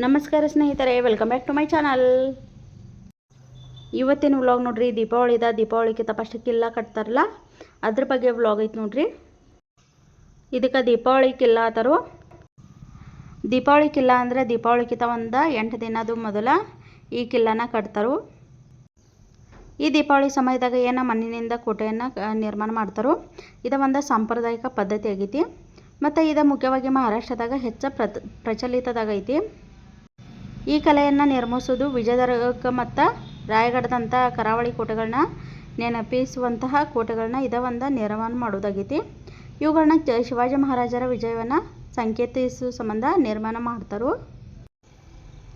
ನಮಸ್ಕಾರ ಸ್ನೇಹಿತರೆ welcome back to my channel ಇವತ್ತಿನ ವ್ಲಾಗ್ ನೋಡ್ರಿ ದೀಪಾವಳಿದ ದೀಪಾವಳಿಗೆ ಫಸ್ಟ್ ಕಿಲ್ಲ ಕಟ್ತಾರಲ್ಲ, ಅದ್ರ ಬಗ್ಗೆ ವ್ಲಾಗ್ ಐತಿ ನೋಡ್ರಿ. ಇದಕ್ಕೆ ದೀಪಾವಳಿ ಕಿಲ್ಲ ಆತರು. ದೀಪಾವಳಿ ಕಿಲ್ಲ ಅಂದರೆ ದೀಪಾವಳಿಗಿಂತ ಒಂದು ಎಂಟು ದಿನದು ಮೊದಲ ಈ ಕಿಲ್ಲನ ಕಟ್ತಾರು. ಈ ದೀಪಾವಳಿ ಸಮಯದಾಗ ಏನು ಮಣ್ಣಿನಿಂದ ಕೋಟೆಯನ್ನು ನಿರ್ಮಾಣ ಮಾಡ್ತಾರೋ. ಇದು ಒಂದು ಸಾಂಪ್ರದಾಯಿಕ ಪದ್ಧತಿ ಆಗೈತಿ. ಮತ್ತು ಇದು ಮುಖ್ಯವಾಗಿ ಮಹಾರಾಷ್ಟ್ರದಾಗ ಹೆಚ್ಚು ಪ್ರಚಲಿತದಾಗೈತಿ ಈ ಕಲೆಯನ್ನು ನಿರ್ಮಿಸೋದು ವಿಜಯದುರ್ಗ ಮತ್ತು ರಾಯಗಢದಂಥ ಕರಾವಳಿ ಕೋಟೆಗಳನ್ನ ನೆನಪಿಸುವಂತಹ ಕೋಟೆಗಳನ್ನ ಇದ ಒಂದು ನಿರ್ಮಾಣ ಮಾಡೋದಾಗೈತಿ. ಇವುಗಳನ್ನ ಶಿವಾಜಿ ಮಹಾರಾಜರ ವಿಜಯವನ್ನು ಸಂಕೇತಿಸುವ ಸಂಬಂಧ ನಿರ್ಮಾಣ ಮಾಡ್ತಾರೆ.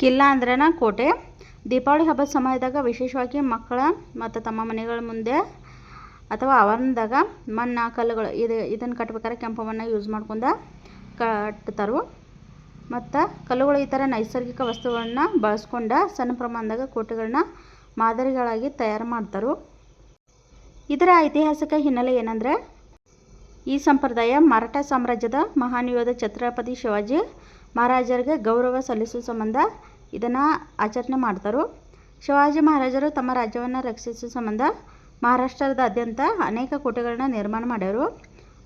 ಕಿಲ್ಲ ಅಂದ್ರೇನ ಕೋಟೆ. ದೀಪಾವಳಿ ಹಬ್ಬದ ಸಮಯದಾಗ ವಿಶೇಷವಾಗಿ ಮಕ್ಕಳ ಮತ್ತು ತಮ್ಮ ಮನೆಗಳ ಮುಂದೆ ಅಥವಾ ಆವರಣದಾಗ ಮಣ್ಣ ಕಲ್ಲುಗಳು ಇದು ಇದನ್ನು ಕಟ್ಬೇಕಾದ್ರೆ ಕೆಂಪು ಮಣ್ಣು ಯೂಸ್ ಮಾಡ್ಕೊಂಡು ಕಟ್ತಾರು. ಮತ್ತು ಕಲ್ಲುಗಳು ಈ ಥರ ನೈಸರ್ಗಿಕ ವಸ್ತುಗಳನ್ನ ಬಳಸ್ಕೊಂಡ ಸಣ್ಣ ಪ್ರಮಾಣದಾಗ ಕೋಟೆಗಳನ್ನ ಮಾದರಿಗಳಾಗಿ ತಯಾರು ಮಾಡ್ತಾರೆ. ಇದರ ಐತಿಹಾಸಿಕ ಹಿನ್ನೆಲೆ ಏನಂದರೆ, ಈ ಸಂಪ್ರದಾಯ ಮರಾಠ ಸಾಮ್ರಾಜ್ಯದ ಮಹಾನ್ ಯೋಧ ಛತ್ರಪತಿ ಶಿವಾಜಿ ಮಹಾರಾಜರಿಗೆ ಗೌರವ ಸಲ್ಲಿಸುವ ಸಂಬಂಧ ಇದನ್ನು ಆಚರಣೆ ಮಾಡ್ತಾರೆ. ಶಿವಾಜಿ ಮಹಾರಾಜರು ತಮ್ಮ ರಾಜ್ಯವನ್ನು ರಕ್ಷಿಸುವ ಸಂಬಂಧ ಮಹಾರಾಷ್ಟ್ರದಾದ್ಯಂತ ಅನೇಕ ಕೋಟೆಗಳನ್ನ ನಿರ್ಮಾಣ ಮಾಡ್ಯಾರು.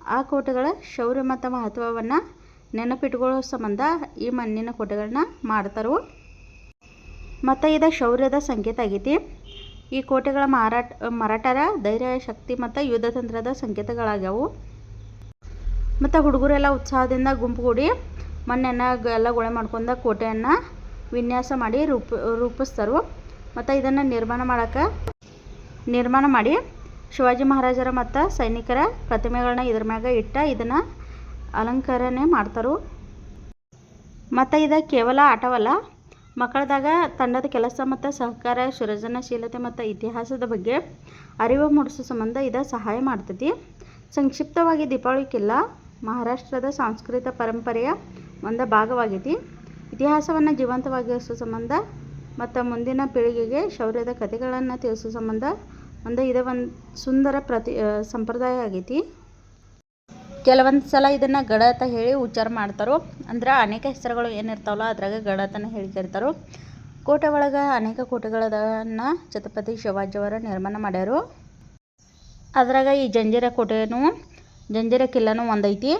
ಆ ಕೋಟೆಗಳ ಶೌರ್ಯ ಮತ್ತು ಮಹತ್ವವನ್ನು ನೆನಪಿಟ್ಕೊಳ್ಳೋ ಸಂಬಂಧ ಈ ಮಣ್ಣಿನ ಕೋಟೆಗಳನ್ನ ಮಾಡ್ತಾರೆ. ಮತ್ತು ಇದು ಶೌರ್ಯದ ಸಂಕೇತ ಆಗೈತಿ. ಈ ಕೋಟೆಗಳ ಮಾರಾಟ ಮರಾಠರ ಧೈರ್ಯ, ಶಕ್ತಿ ಮತ್ತು ಯುದ್ಧತಂತ್ರದ ಸಂಕೇತಗಳಾಗ್ಯಾವು. ಮತ್ತು ಹುಡುಗರೆಲ್ಲ ಉತ್ಸಾಹದಿಂದ ಗುಂಪುಗೂಡಿ ಮಣ್ಣನ್ನು ಎಲ್ಲ ಗೊಳೆ ಮಾಡ್ಕೊಂಡ ಕೋಟೆಯನ್ನು ವಿನ್ಯಾಸ ಮಾಡಿ ರೂಪ, ರೂಪಿಸ್ತಾರೆ. ಮತ್ತು ಇದನ್ನು ನಿರ್ಮಾಣ ಮಾಡೋಕ್ಕೆ ನಿರ್ಮಾಣ ಮಾಡಿ ಶಿವಾಜಿ ಮಹಾರಾಜರ ಮತ್ತು ಸೈನಿಕರ ಪ್ರತಿಮೆಗಳನ್ನ ಇದ್ರ ಮ್ಯಾಗ ಇಟ್ಟ ಇದನ್ನು ಅಲಂಕರಣೆ ಮಾಡ್ತಾರೋ. ಮತ್ತು ಇದು ಕೇವಲ ಆಟವಲ್ಲ, ಮಕ್ಕಳದಾಗ ತಂಡದ ಕೆಲಸ ಮತ್ತು ಸಹಕಾರ, ಸೃಜನಶೀಲತೆ ಮತ್ತು ಇತಿಹಾಸದ ಬಗ್ಗೆ ಅರಿವು ಮೂಡಿಸೋ ಸಂಬಂಧ ಇದು ಸಹಾಯ ಮಾಡ್ತೈತಿ. ಸಂಕ್ಷಿಪ್ತವಾಗಿ ದೀಪಾವಳಿ ಕಿಲ್ಲ ಮಹಾರಾಷ್ಟ್ರದ ಸಾಂಸ್ಕೃತಿಕ ಪರಂಪರೆಯ ಒಂದು ಭಾಗವಾಗಿದೆ ಇತಿಹಾಸವನ್ನು ಜೀವಂತವಾಗಿರಿಸೋ ಸಂಬಂಧ ಮತ್ತು ಮುಂದಿನ ಪೀಳಿಗೆಗೆ ಶೌರ್ಯದ ಕಥೆಗಳನ್ನು ತಿಳಿಸೋ ಸಂಬಂಧ ಒಂದು ಇದು ಒಂದು ಸುಂದರ ಪ್ರತಿ ಸಂಪ್ರದಾಯ ಆಗೈತಿ. ಕೆಲವೊಂದು ಸಲ ಇದನ್ನು ಗಡ ಅಂತ ಹೇಳಿ ಉಚ್ಚಾರ ಮಾಡ್ತಾರೋ, ಅಂದ್ರೆ ಅನೇಕ ಹೆಸರುಗಳು ಏನಿರ್ತಾವಲ್ಲ, ಅದ್ರಾಗ ಗಡ ಹೇಳಿ ಹೇಳ್ತಿರ್ತಾರೋ ಕೋಟೆ ಒಳಗೆ ಅನೇಕ ಕೋಟೆಗಳನ್ನ ಛತ್ರಪತಿ ಶಿವಾಜಿಯವರ ನಿರ್ಮಾಣ ಮಾಡ್ಯಾರು. ಅದ್ರಾಗ ಈ ಜಂಜೀರ ಕೋಟೆನೂ, ಜಂಜೀರ ಕಿಲ್ಲನೂ ಒಂದೈತಿ.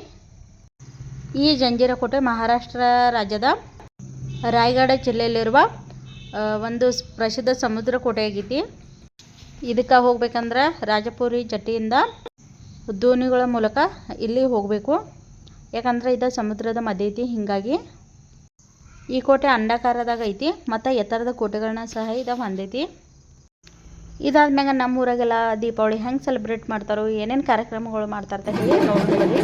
ಈ ಜಂಜೀರ ಕೋಟೆ ಮಹಾರಾಷ್ಟ್ರ ರಾಜ್ಯದ ರಾಯಗಡ ಜಿಲ್ಲೆಯಲ್ಲಿರುವ ಒಂದು ಪ್ರಸಿದ್ಧ ಸಮುದ್ರ ಕೋಟೆ ಆಗೈತಿ ಇದಕ್ಕೆ ಹೋಗ್ಬೇಕಂದ್ರೆ ರಾಜಪುರಿ ಜಟ್ಟಿಯಿಂದ ದೋಣಿಗಳ ಮೂಲಕ ಇಲ್ಲಿ ಹೋಗಬೇಕು. ಯಾಕಂದ್ರೆ ಇದು ಸಮುದ್ರದ ಮಧ್ಯೆ ಐತಿ, ಹಿಂಗಾಗಿ ಈ ಕೋಟೆ ಅಂಡಾಕಾರದಾಗ ಐತಿ, ಮತ್ತು ಎತ್ತರದ ಕೋಟೆಗಳನ್ನ ಸಹ ಇದು ಹೊಂದೈತಿ. ಇದಾದ್ಮ್ಯಾಗ ನಮ್ಮ ಊರಾಗೆಲ್ಲ ದೀಪಾವಳಿ ಹೆಂಗೆ ಸೆಲೆಬ್ರೇಟ್ ಮಾಡ್ತಾರೋ, ಏನೇನು ಕಾರ್ಯಕ್ರಮಗಳು ಮಾಡ್ತಾರೆ ಅಂತ ಹೇಳಿ ನೋಡ್ತೀವಿ.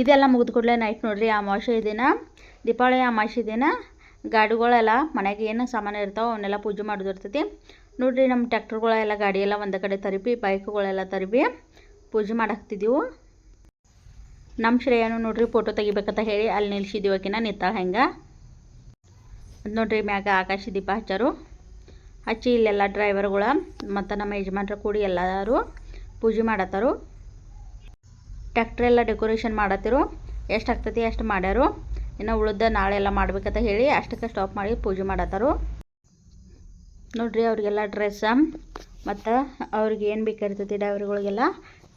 ಇದೆಲ್ಲ ಮುಗಿದ ಕೂಡಲೇ ನೈಟ್ ನೋಡ್ರಿ, ಅಮಾವಾಸ್ಯೆ ದಿನ, ದೀಪಾವಳಿ ಅಮಾವಾಸ್ಯೆ ದಿನ, ಗಾಡಿಗಳೆಲ್ಲ ಮನೆಗೆ ಏನು ಸಾಮಾನು ಇರ್ತಾವೆ ಅವನ್ನೆಲ್ಲ ಪೂಜೆ ಮಾಡೋದು ಇರ್ತೈತಿ. ನೋಡ್ರಿ ನಮ್ಮ ಟ್ಯಾಕ್ಟರ್ಗಳೆಲ್ಲ ಗಾಡಿ ಎಲ್ಲ ಒಂದು ಕಡೆ ತರಿಪಿ ಬೈಕ್ಗಳೆಲ್ಲ ತರಿಪಿ ಪೂಜೆ ಮಾಡಾಕ್ತಿದ್ದೀವು ನಮ್ಮ ಶ್ರೇಯನು ನೋಡ್ರಿ ಫೋಟೋ ತೆಗಿಬೇಕಂತ ಹೇಳಿ ಅಲ್ಲಿ ನಿಲ್ಸಿದ್ದೀವಕಿನ ನಿಂತಾಳೆ ಹೆಂಗೆ. ನೋಡ್ರಿ ಮ್ಯಾಗ ಆಕಾಶ ದೀಪ ಹಚ್ಚಾರು. ಹಚ್ಚಿ ಇಲ್ಲೆಲ್ಲ ಡ್ರೈವರ್ಗಳ ಮತ್ತು ನಮ್ಮ ಯಜಮಾನ್ರ ಕೂಡಿ ಎಲ್ಲರೂ ಪೂಜೆ ಮಾಡತ್ತಾರು. ಟ್ಯಾಕ್ಟ್ರ್ ಎಲ್ಲ ಡೆಕೋರೇಷನ್ ಮಾಡತ್ತಿರು. ಎಷ್ಟು ಆಗ್ತೈತಿ ಅಷ್ಟು ಮಾಡ್ಯಾರು. ಇನ್ನು ಉಳಿದ ನಾಳೆ ಎಲ್ಲ ಮಾಡ್ಬೇಕಂತ ಹೇಳಿ ಅಷ್ಟಕ್ಕೆ ಸ್ಟಾಪ್ ಮಾಡಿ ಪೂಜೆ ಮಾಡತ್ತಾರು. ನೋಡ್ರಿ ಅವರಿಗೆಲ್ಲ ಡ್ರೆಸ್ ಮತ್ತು ಅವ್ರಿಗೆ ಏನು ಬೇಕಾಗಿರ್ತೈತಿ ಡ್ರೈವರ್ಗಳಿಗೆಲ್ಲ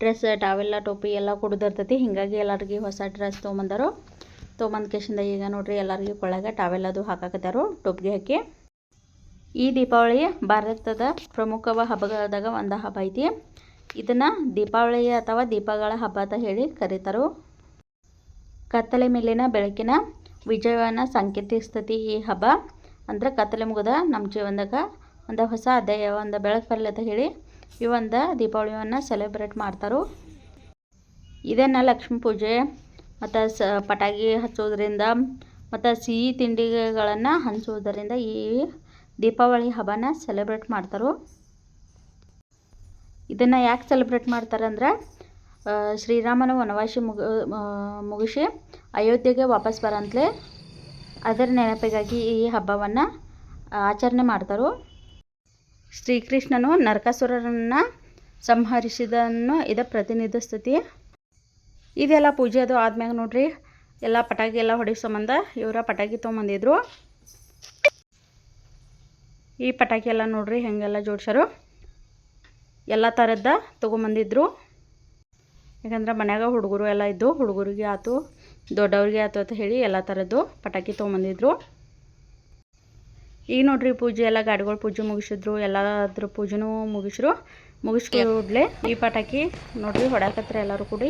ಡ್ರೆಸ್ ಟಾವೆಲ್ಲ ಟೋಪಿ ಎಲ್ಲ ಕೊಡೋದಿರ್ತೈತಿ. ಹೀಗಾಗಿ ಎಲ್ಲರಿಗೆ ಹೊಸ ಡ್ರೆಸ್ ತೊಗೊಂಬಂದರು. ತೊಗೊಂಬಂದ ಕೇಶಿಂದ ಈಗ ನೋಡ್ರಿ ಎಲ್ಲರಿಗೆ ಕೊಳಗ ಟಾವೆಲ್ ಅದು ಹಾಕಾಕತ್ತಾರು, ಟೋಪಿಗೆ ಹಾಕಿ. ಈ ದೀಪಾವಳಿ ಭಾರತದ ಪ್ರಮುಖ ಹಬ್ಬದಾಗ ಒಂದು ಹಬ್ಬ ಐತಿ. ಇದನ್ನು ದೀಪಾವಳಿ ಅಥವಾ ದೀಪಗಳ ಹಬ್ಬ ಅಂತ ಹೇಳಿ ಕರೀತಾರೋ. ಕತ್ತಲೆ ಮೇಲಿನ ಬೆಳಕಿನ ವಿಜಯವನ್ನು ಸಂಕೇತಿಸ್ತತಿ ಈ ಹಬ್ಬ. ಅಂದ್ರೆ ಕತ್ತಲೆ ಮುಗಿದ ನಮ್ಮ ಜೀವನದಾಗ ಒಂದು ಹೊಸ ಅಧ್ಯಾಯ, ಒಂದು ಬೆಳಕು ಬರಲಿ ಅಂತ ಹೇಳಿ ಈ ಒಂದು ದೀಪಾವಳಿಯನ್ನು ಸೆಲೆಬ್ರೇಟ್ ಮಾಡ್ತಾರೆ. ಇದನ್ನು ಲಕ್ಷ್ಮೀ ಪೂಜೆ ಮತ್ತು ಸ ಪಟಾಕಿ ಹಚ್ಚೋದ್ರಿಂದ ಮತ್ತು ಸಿಹಿ ತಿಂಡಿಗಳನ್ನು ಹಂಚೋದರಿಂದ ಈ ದೀಪಾವಳಿ ಹಬ್ಬನ ಸೆಲೆಬ್ರೇಟ್ ಮಾಡ್ತಾರೆ. ಇದನ್ನು ಯಾಕೆ ಸೆಲೆಬ್ರೇಟ್ ಮಾಡ್ತಾರೆ ಅಂದ್ರೆ ಶ್ರೀರಾಮನ ವನವಾಸಿ ಮುಗ ಮುಗಿಸಿ ಅಯೋಧ್ಯೆಗೆ ವಾಪಸ್ ಬರಂತಲೆ ಅದರ ನೆನಪಿಗಾಗಿ ಈ ಹಬ್ಬವನ್ನು ಆಚರಣೆ ಮಾಡ್ತಾರೆ. ಶ್ರೀಕೃಷ್ಣನು ನರಕಾಸುರರನ್ನು ಸಂಹರಿಸಿದನ್ನು ಇದು ಪ್ರತಿನಿಧಿಸ್ತತಿ ಇದೆಲ್ಲ ಪೂಜೆ ಅದು ಆದ್ಮ್ಯಾಗ ನೋಡ್ರಿ, ಎಲ್ಲ ಪಟಾಕಿ ಎಲ್ಲ ಹೊಡಿ ಸಂಬಂಧ ಇವರ ಪಟಾಕಿ ತೊಗೊಂಬಂದಿದ್ರು. ಈ ಪಟಾಕಿ ಎಲ್ಲ ನೋಡ್ರಿ ಹೆಂಗೆಲ್ಲ ಜೋಡ್ಸ್ಯಾರು. ಎಲ್ಲ ಥರದ್ದ ತೊಗೊಂಬಂದಿದ್ರು. ಯಾಕಂದ್ರೆ ಮನ್ಯಾಗ ಹುಡುಗರು ಎಲ್ಲ ಇದ್ದು ಹುಡುಗರಿಗೆ ಆಯ್ತು ದೊಡ್ಡವ್ರಿಗೆ ಆಯ್ತು ಅಂತ ಹೇಳಿ ಎಲ್ಲ ಥರದ್ದು ಪಟಾಕಿ ತೊಗೊಂಬಂದಿದ್ರು. ಈಗ ನೋಡ್ರಿ ಪೂಜೆ ಎಲ್ಲ, ಗಾಡಿಗಳ ಪೂಜೆ ಮುಗಿಸಿದ್ರು, ಎಲ್ಲದ್ರ ಪೂಜೆನೂ ಮುಗಿಸ್ರು. ಮುಗಿಸ್ಕೊಡ್ಲೆ ಈ ಪಟಾಕಿ ನೋಡ್ರಿ ಹೊಡ್ಯಾಕತ್ರ ಎಲ್ಲರೂ ಕೂಡಿ.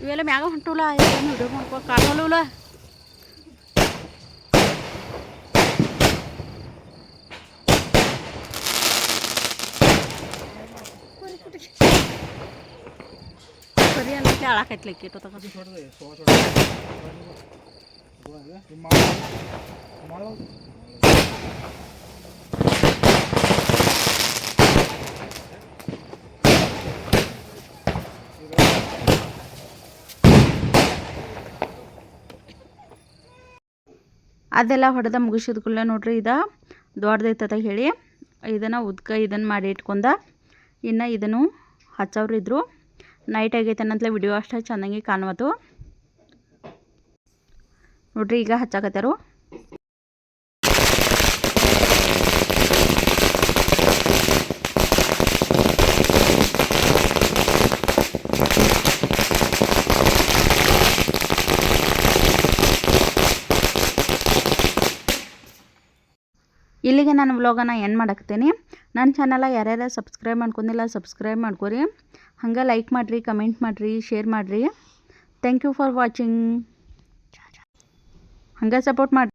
ಇವೆಲ್ಲ ಮ್ಯಾಗ ಹೊಂಟುಲ್ಲ ಏನು ಹಿಡಿದು ಮಾಡ್ಕೊ ಕಾಣಲ್ಲ ಸರಿ ಅನ್ನಕ್ಕೆ ಹಾಳಾಕೈತ್ಲಿಕ್ಕೆ ಇಟ್ಟು ತಗೋ छोड़ ಅದೆಲ್ಲ ಹೊಡೆದ ಮುಗಿಸಿದ ಕೂಡಲೇ ನೋಡ್ರಿ, ಇದು ದೊಡ್ಡದೈತದ ಹೇಳಿ. ಇದನ್ನು ಉದ್ಕ ಇದನ್ನು ಮಾಡಿ ಇಟ್ಕೊಂಡ ಇನ್ನು ಇದನ್ನು ಹಚ್ಚವ್ರು ಇದ್ದರು ನೈಟ್ ಆಗೈತೆ ವಿಡಿಯೋ ಅಷ್ಟೇ ಚೆನ್ನಾಗಿ ಕಾಣುವತ್ತು. ನೋಡ್ರಿ, ಈಗ ಹಚ್ಚಾಕತ್ತಾರು. ಇಲ್ಲಿಗೆ ನಾನು ವ್ಲಾಗನ್ನ ಎಂಡ್ ಮಾಡಾಕ್ತೀನಿ ನನ್ನ ಚಾನಲ ಯಾರ್ಯಾರು ಸಬ್ಸ್ಕ್ರೈಬ್ ಮಾಡ್ಕೊಂಡಿಲ್ಲ ಸಬ್ಸ್ಕ್ರೈಬ್ ಮಾಡ್ಕೊರಿ. ಹಂಗೆ ಲೈಕ್ ಮಾಡಿರಿ ಕಮೆಂಟ್ ಮಾಡಿರಿ ಶೇರ್ ಮಾಡಿರಿ. ಥ್ಯಾಂಕ್ ಯು ಫಾರ್ ವಾಚಿಂಗ್ ಹಂಗೆ ಸಪೋರ್ಟ್ ಮಾಡಿ